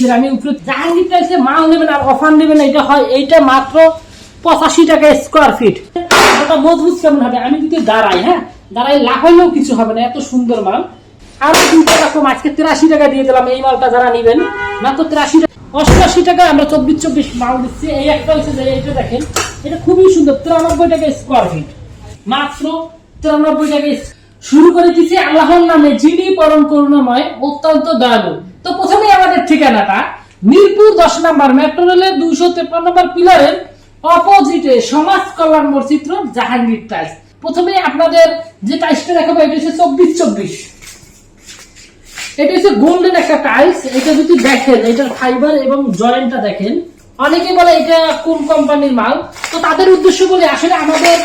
Design আমি উপরে জাহাঙ্গীর টাইসে মাল নেবেন আর অফার নেবেন, এটা হয়, এইটা মাত্র পঁচাশি টাকা স্কোয়ার ফিট ওটা মজবুত কেমন হবে? আমি যদি দাঁড়াই হ্যাঁ? দাঁড়াই লাভ হইলেও কিছু হবে না, এত সুন্দর মাল। আরও দুই টাকা আজকে তিরাশি টাকা দিয়ে দিলাম এই মালটা যারা নেবেন। মাত্র তিরাশি টাকা, অষ্টআশি টাকা আমরা চব্বিশ চব্বিশ মাল দিচ্ছি। এই একটা হচ্ছে যে, এইটা দেখেন, এটা খুবই সুন্দর, তিরানব্বই টাকা স্কোয়ার ফিট মাত্র তিরানব্বই টাকা। শুরু করে দিচ্ছি আল্লাহর নামে, যিনি পরম করুণাময়, অত্যন্ত দয়ালু। তো প্রথমে আমাদের ঠিকানাটা, মিরপুর দশ নম্বর মেট্রো রেলের দুইশো তেপ্পান্ন নম্বর পিলারের অপোজিটে সমাজ কল্যাণ মসজিদ জাহাঙ্গীর টাইস প্রথমে আপনাদের যে টাইসটা দেখাবো, এটা হচ্ছে চব্বিশ চব্বিশ। এটা হচ্ছে গোল্ডেন একটা টাইলস এটা যদি দেখেন এটার ফাইবার এবং জয়েন্টটা দেখেন অনেকে বলে এটা কোন কোম্পানির মাল? তো তাদের উদ্দেশ্য বলে, আসলে আমাদের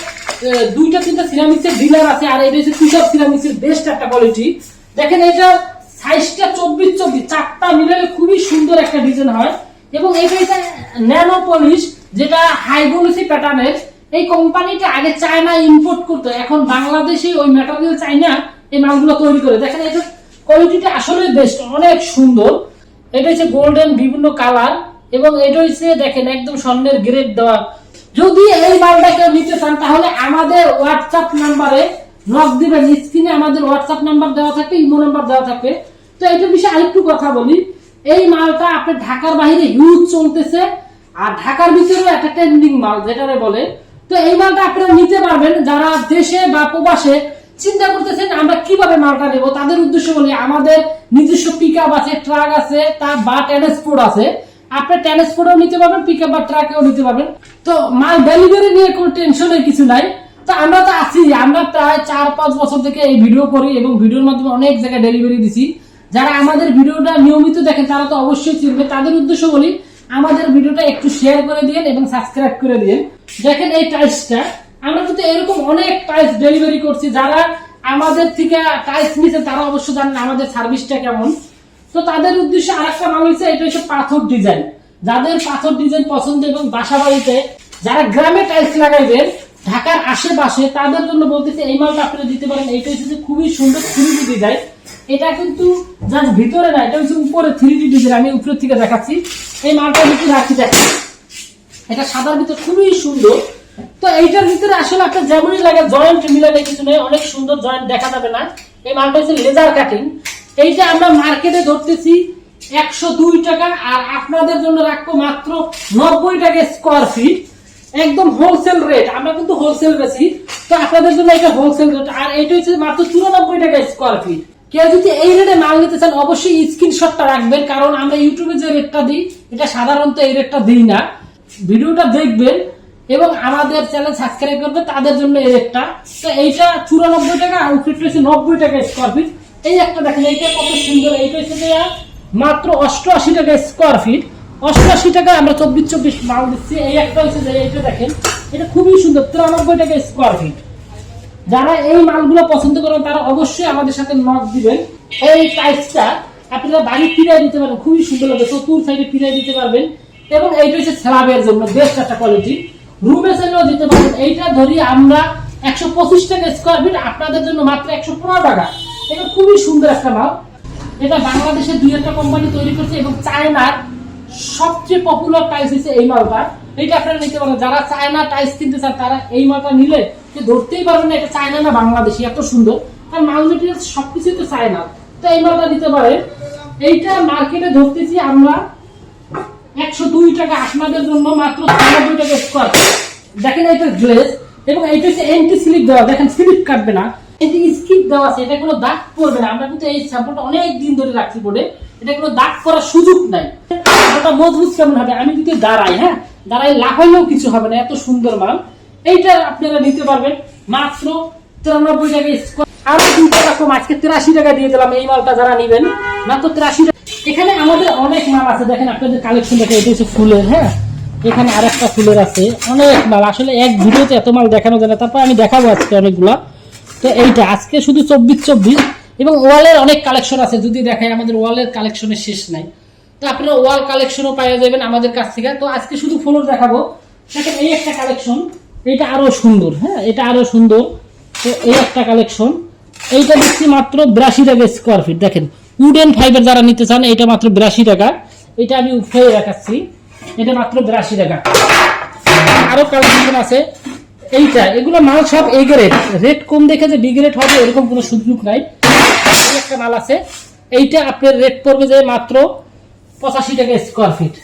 দুইটা তিনটা সিরামিক্সের ডিলার আছে, আর এটা হচ্ছে তুষার সিরামিক্সের বেস্ট একটা কোয়ালিটি দেখেন এটা সাইজটা চব্বিশ চব্বিশ, চারটা মিলালে খুবই সুন্দর একটা ডিজাইন হয়। এবং এটা ন্যানো পলিশ যেটা হাইগোলিসি প্যাটার্নের এই কোম্পানিটা আগে চায়না ইম্পোর্ট করতো, এখন বাংলাদেশে ওই ম্যাটেরিয়াল চায়না এই মালগুলো তৈরি করে। দেখেন এটা কোয়ালিটিটা আসলে বেস্ট অনেক সুন্দর। এটা হচ্ছে গোল্ডেন বিভিন্ন কালার এবং এটা হচ্ছে, দেখেন, একদম স্বর্ণের গ্রেড দেওয়া। যদি এই মালটা কেউ নিতে চান, তাহলে আমাদের হোয়াটসঅ্যাপ নাম্বারে নক দিবেন। স্ক্রিনে আমাদের হোয়াটসঅ্যাপ নাম্বার দেওয়া থাকবে ইমো নাম্বার দেওয়া থাকবে। তো এইটার বিষয়ে আরেকটু কথা বলি। এই মালটা আপনার ঢাকার বাইরে ইউজ চলতেছে, আর ঢাকার ভিতরেও একটা ট্রেন্ডিং মাল, যেটারে বলে। তো এই মালটা আপনারা নিতে পারবেন, যারা দেশে বা প্রবাসে চিন্তা করতেছেন আমরা কীভাবে মালটা নেব, তাদের উদ্দেশ্য বলি, আমাদের নিজস্ব পিক আছে ট্রাক আছে, তার বা ট্রান্সপোর্ট আছে। আপনি ট্রান্সপোর্টও নিতে পারবেন পিক বা ট্রাকেও নিতে পারবেন। তো মাল ডেলিভারি নিয়ে কোনো টেনশনের কিছু নাই। তো আমরা তো আছি, আমরা প্রায় চার পাঁচ বছর থেকে এই ভিডিও করি এবং ভিডিওর মাধ্যমে অনেক জায়গায় ডেলিভারি দিছি। যারা আমাদের ভিডিওটা নিয়মিত দেখেন, তারা তো অবশ্যই চিনবে। তাদের উদ্দেশ্য বলি, আমাদের ভিডিওটা একটু শেয়ার করে দিন এবং সাবস্ক্রাইব করে দিন দেখেন এই টাইলসটা আমরা কিন্তু এরকম অনেক টাইলস ডেলিভারি করছি। যারা আমাদের থেকে টাইলস নিচ্ছে তারা অবশ্য জানেন আমাদের সার্ভিসটা কেমন। তো তাদের উদ্দেশ্যে আরেকটা নাম হচ্ছে এটা হচ্ছে পাথর ডিজাইন যাদের পাথর ডিজাইন পছন্দ এবং বাসা বাড়িতে যারা গ্রামে টাইলস লাগাইবেন, ঢাকার আশেপাশে, তাদের জন্য বলতেছে, এই মালটা আপনারা দিতে পারেন। এইটা হচ্ছে খুবই সুন্দর ডি ডিজাইন এটা কিন্তু জাস্ট ভিতরে না, এটা হচ্ছে উপরে থ্রি ডি ডিজাইন আমি উপরের থেকে দেখাচ্ছি। এই মালটা ভিতরে রাখছি দেখেন? এটা সাদার ভিতর খুবই সুন্দর। তো এইটার ভিতরে আসলে আপনার যেমনই লাগে জয়েন্ট মিলালে কিছু নেই, অনেক সুন্দর জয়েন্ট দেখা যাবে না। এই মালটা হচ্ছে লেজার কাটিং এইটা আমরা মার্কেটে ধরতেছি একশো দুই টাকা, আর আপনাদের জন্য রাখব মাত্র নব্বই টাকা স্কোয়ার ফিট একদম হোলসেল রেট আমরা কিন্তু হোলসেল বেশি তো আপনাদের জন্য এটা হোলসেল রেট আর এটা হচ্ছে মাত্র চুরানব্বই টাকা স্কোয়ার ফিট কেউ যদি এই রেটে মাল নিতে চান, অবশ্যই স্ক্রিনশটটা রাখবেন, কারণ আমরা ইউটিউবে যে রেটটা দিই, এটা সাধারণত এই রেটটা দিই না। ভিডিওটা দেখবেন এবং আমাদের চ্যানেল সাবস্ক্রাইব করবে তাদের জন্য এই রেটটা তো এইটা চুরানব্বই টাকা আর ফিট হচ্ছে নব্বই টাকা স্কোয়ার ফিট এই একটা দেখেন, এইটা কত সুন্দর, এইটা হচ্ছে মাত্র অষ্টআশি টাকা স্কোয়ার ফিট অষ্টআশি টাকা আমরা চব্বিশ চব্বিশ মাল দিচ্ছি। এই একটা হচ্ছে যে এইটা দেখেন, এটা খুবই সুন্দর তিরানব্বই টাকা স্কোয়ার ফিট যারা এই মালগুলো পছন্দ করেন, তারা অবশ্যই আমাদের সাথে নক দিবেন। এই টাইপসটা আপনারা বাড়ি ফিরিয়ে দিতে পারেন খুবই সুন্দর লাগে চতুর সাইডে ফিরিয়ে দিতে পারবেন। এবং এইটা হচ্ছে স্ল্যাবের জন্য বেস্ট একটা কোয়ালিটি রুমে চাইলেও দিতে পারবেন এইটা ধরি আমরা একশো পঁচিশ টাকা স্কোয়ার ফিট আপনাদের জন্য মাত্র একশো পনেরো টাকা। এটা খুবই সুন্দর একটা মাল। এটা বাংলাদেশের দুই একটা কোম্পানি তৈরি করছে এবং চায়নার সবচেয়ে পপুলার টাইলস হচ্ছে এই মালটা। এইটা আপনারা নিতে পারেন। যারা চায়না টাইলস কিনতে চান, তারা এই মালটা নিলে যে ধরতেই পারবেন না, এটা চায়না না বাংলাদেশি, এত সুন্দর। কারণ মাল মেটেরিয়াল সবকিছুই তো চায়না। তো এই মালটা নিতে পারেন এইটা মার্কেটে ধরতেছি আমরা একশো দুই টাকা আপনাদের জন্য মাত্র ছিয়ানব্বই টাকা স্কোয়ার দেখেন এটা গ্লেজ এবং এইটা হচ্ছে এন্টি স্লিপ দেওয়া। দেখেন স্লিপ কাটবে না। এন্টি স্কিপ দেওয়া আছে, এটা কোনো দাগ পড়বে না। আমরা কিন্তু এই স্যাম্পলটা অনেক দিন ধরে রাখছি বোর্ডে। এটা কোনো দাগ করার সুযোগ নাই। ওটা মজবুত কেমন হবে? আমি যদি দাঁড়াই হ্যাঁ? দাঁড়াই লাফাইলেও কিছু হবে না। এত সুন্দর মাল। এইটা আপনারা নিতে পারবেন। মাত্র তিরানব্বই টাকা আরও দুই টাকা আজকে তিরাশি টাকা দিয়ে দিলাম, এই মালটা যারা নিবেন, মাত্র তিরাশি এখানে আমাদের অনেক মাল আছে, দেখেন আপনাদের কালেকশন দেখেন এটা হচ্ছে ফুলের হ্যাঁ? এখানে আরেকটা ফুলের আছে, অনেক মাল। আসলে এক ভিডিওতে এত মাল দেখানো যায় না, তারপর আমি দেখাবো আজকে অনেকগুলা। তো এইটা, আজকে শুধু চব্বিশ চব্বিশ, এবং ওয়ালের অনেক কালেকশন আছে, যদি দেখাই আমাদের ওয়ালের কালেকশনের শেষ নাই। তো আপনারা ওয়াল কালেকশনও পাওয়া যাবেন আমাদের কাছ থেকে। তো আজকে শুধু ফুলর দেখাবো। দেখেন এই একটা কালেকশন এটা আরও সুন্দর হ্যাঁ এটা আরও সুন্দর। তো এই একটা কালেকশন এইটা দিচ্ছি মাত্র বিরাশি টাকা স্কোয়ার ফিট দেখেন উডেন ফাইবার যারা নিতে চান, এইটা মাত্র বিরাশি টাকা। এটা আমি উঠে দেখাচ্ছি। এটা মাত্র বিরাশি টাকা। আরও কালেকশন আছে। এইটা, এগুলো মাল সব এই গ্রেড রেট কম দেখে যে বি গ্রেড হবে, এরকম কোনো সুযোগ নাই। একটা মাল আছে। এইটা আপনার রেট পড়বে যে মাত্র পঁচাশি টাকা স্কোয়ার ফিট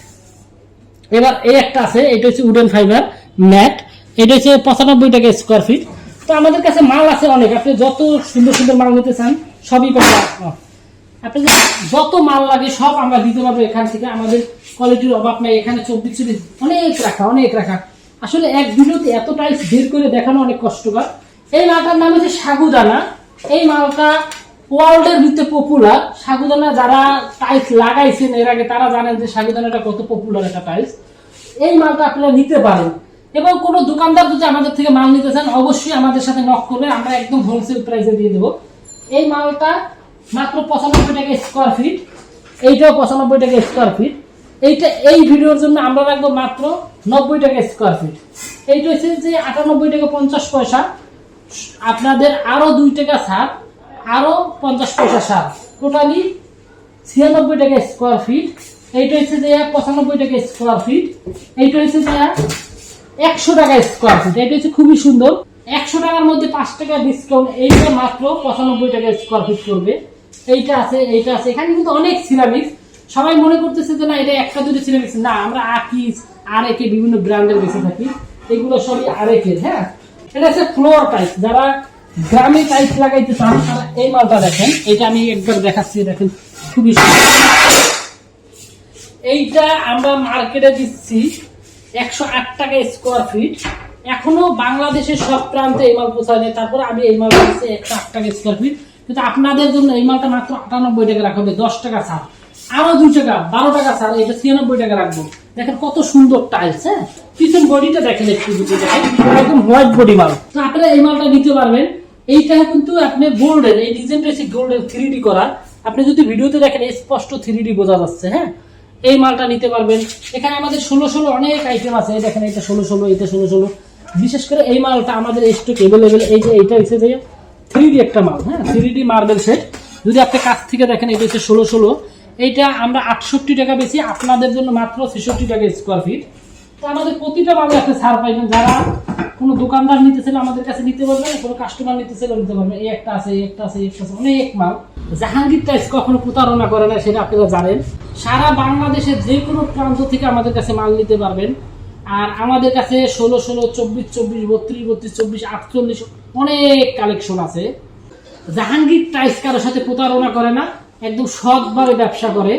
এবার এই একটা আছে এটা হচ্ছে উডেন ফাইবার ম্যাট এটা হচ্ছে পঁচানব্বই টাকা স্কোয়ার ফিট তো আমাদের কাছে মাল আছে অনেক। আপনি যত সুন্দর সুন্দর মাল নিতে চান সবই পাবেন। আপনি যত মাল লাগে সব আমরা দিতে পারব এখান থেকে। আমাদের কোয়ালিটির অভাব নাই। এখানে চব্বিশ চব্বিশ অনেক রাখা অনেক রাখা। আসলে এক ভিডিওতে এত টাইস বের করে দেখানো অনেক কষ্টকর। এই মালটার নাম হচ্ছে সাগুদানা। এই মালটা ওয়ার্ল্ডের ভিতরে পপুলার সাগুদানা যারা টাইলস লাগাইছেন এর আগে তারা জানেন যে সাগুদানাটা কত পপুলার একটা টাইলস এই মালটা আপনারা নিতে পারেন। এবং কোনো দোকানদার যদি আমাদের থেকে মাল নিতে চান, অবশ্যই আমাদের সাথে নক করবে আমরা একদম হোলসেল প্রাইসে দিয়ে দেবো। এই মালটা মাত্র পঁচানব্বই টাকা স্কোয়ার ফিট এইটাও পঁচানব্বই টাকা স্কোয়ার ফিট এইটা, এই ভিডিওর জন্য আমরা রাখব মাত্র নব্বই টাকা স্কোয়ার ফিট এইটা হচ্ছে যে আটানব্বই টাকা পঞ্চাশ পয়সা। আপনাদের আরও দুই টাকা ছাড়, আরও পঞ্চাশ পয়সা ছাড়। টোটালি ছিয়ানব্বই টাকা স্কোয়ার ফিট এইটা হচ্ছে যে পঁচানব্বই টাকা স্কোয়ার ফিট এইটা হচ্ছে যে একশো টাকা স্কোয়ার ফিট এটা হচ্ছে খুবই সুন্দর। একশো টাকার মধ্যে পাঁচ টাকা ডিসকাউন্ট এইটা মাত্র পঁচানব্বই টাকা স্কোয়ার ফিট করবে এইটা আছে এইটা আছে। এখানে কিন্তু অনেক সিরামিক্স সবাই মনে করতেছে যে না, এটা একটা দুটো সিরামিক্স না, আমরা আকিস আর একে বিভিন্ন ব্র্যান্ডের বেঁচে থাকি। এগুলো সবই আরেকের হ্যাঁ? এটা হচ্ছে ফ্লোর টাইপ যারা গ্রামে টাইপ লাগাইতে চান, তারা এই মালটা দেখেন। এটা আমি একবার দেখাচ্ছি, দেখেন। খুবই সুন্দর। এইটা আমরা মার্কেটে দিচ্ছি। একশো আট টাকা স্কোয়ার ফিট এখনও বাংলাদেশের সব প্রান্তে এই মাল পৌঁছায়নি তারপরে আমি এই মাল দিচ্ছি একশো আট টাকা স্কোয়ার ফিট কিন্তু আপনাদের জন্য এই মালটা মাত্র আটানব্বই টাকা রাখা হবে, দশ টাকা ছাড়। আরও দুই টাকা, বারো টাকা ছাড়, এটা ছিয়ানব্বই টাকা রাখব। দেখেন কত সুন্দর টাইলস হ্যাঁ? পিছন বডিটা দেখেন একটু দেখেন, একদম হোয়াইট বডি মাল। তো আপনারা এই মালটা নিতে পারবেন। এইটা কিন্তু আপনি গোল্ডেন এই ডিজাইনটা হচ্ছে গোল্ডেন থ্রি করা। আপনি যদি ভিডিওতে দেখেন স্পষ্ট থ্রি ডি বোঝা যাচ্ছে হ্যাঁ? এই মালটা নিতে পারবেন। এখানে আমাদের ষোলো ষোলো অনেক আইটেম আছে। দেখেন এটা ষোলো ষোলো এটা ষোলো ষোলো। বিশেষ করে এই মালটা আমাদের স্টক এভেলেবেল এই যে এইটা হচ্ছে যে থ্রি ডি একটা মাল হ্যাঁ? থ্রি ডি মার্বেল সেট যদি আপনি কাছ থেকে দেখেন, এটা হচ্ছে ষোলো ষোলো। এইটা আমরা আটষট্টি টাকা বেশি আপনাদের জন্য মাত্র ছেষট্টি টাকা স্কোয়ার ফিট তো আমাদের প্রতিটা মালে একটা ছাড় পাইবেন। যারা কোনো দোকানদার নিতে চাইলে আমাদের কাছে নিতে পারবেন কোনো কাস্টমার নিতে নিতে পারবেন এই একটা আছে, এই একটা আছে একটা আছে, অনেক মাল। জাহাঙ্গীর টাইস কখনো প্রতারণা করে না, সেটা আপনারা জানেন। সারা বাংলাদেশের যে কোনো প্রান্ত থেকে আমাদের কাছে মাল নিতে পারবেন। আর আমাদের কাছে ষোলো ষোলো, চব্বিশ চব্বিশ, বত্রিশ বত্রিশ, চব্বিশ, আটচল্লিশ, অনেক কালেকশন আছে। জাহাঙ্গীর টাইস কারোর সাথে প্রতারণা করে না, একদম সৎভাবে ব্যবসা করে।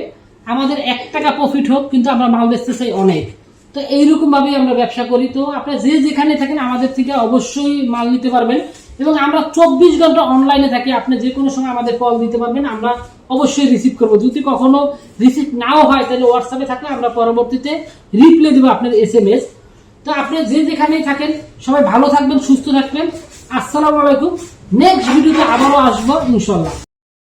আমাদের এক টাকা প্রফিট হোক, কিন্তু আমরা মাল বেচতে চাই অনেক। তো এইরকম ভাবেই আমরা ব্যবসা করি। তো আপনারা যে যেখানে থাকেন, আমাদের থেকে অবশ্যই মাল নিতে পারবেন। এবং আমরা চব্বিশ ঘণ্টা অনলাইনে থাকি, আপনি যে কোনো সময় আমাদের কল দিতে পারবেন। আমরা অবশ্যই রিসিভ করব। যদি কখনো রিসিভ নাও হয়, তাহলে হোয়াটসঅ্যাপে থাকলে আমরা পরবর্তীতে রিপ্লে দেবো আপনার এস এম এস তো আপনি যে যেখানেই থাকেন, সবাই ভালো থাকবেন, সুস্থ থাকবেন। আসসালামু আলাইকুম। নেক্সট ভিডিওতে আবারও আসব ইনশাল্লাহ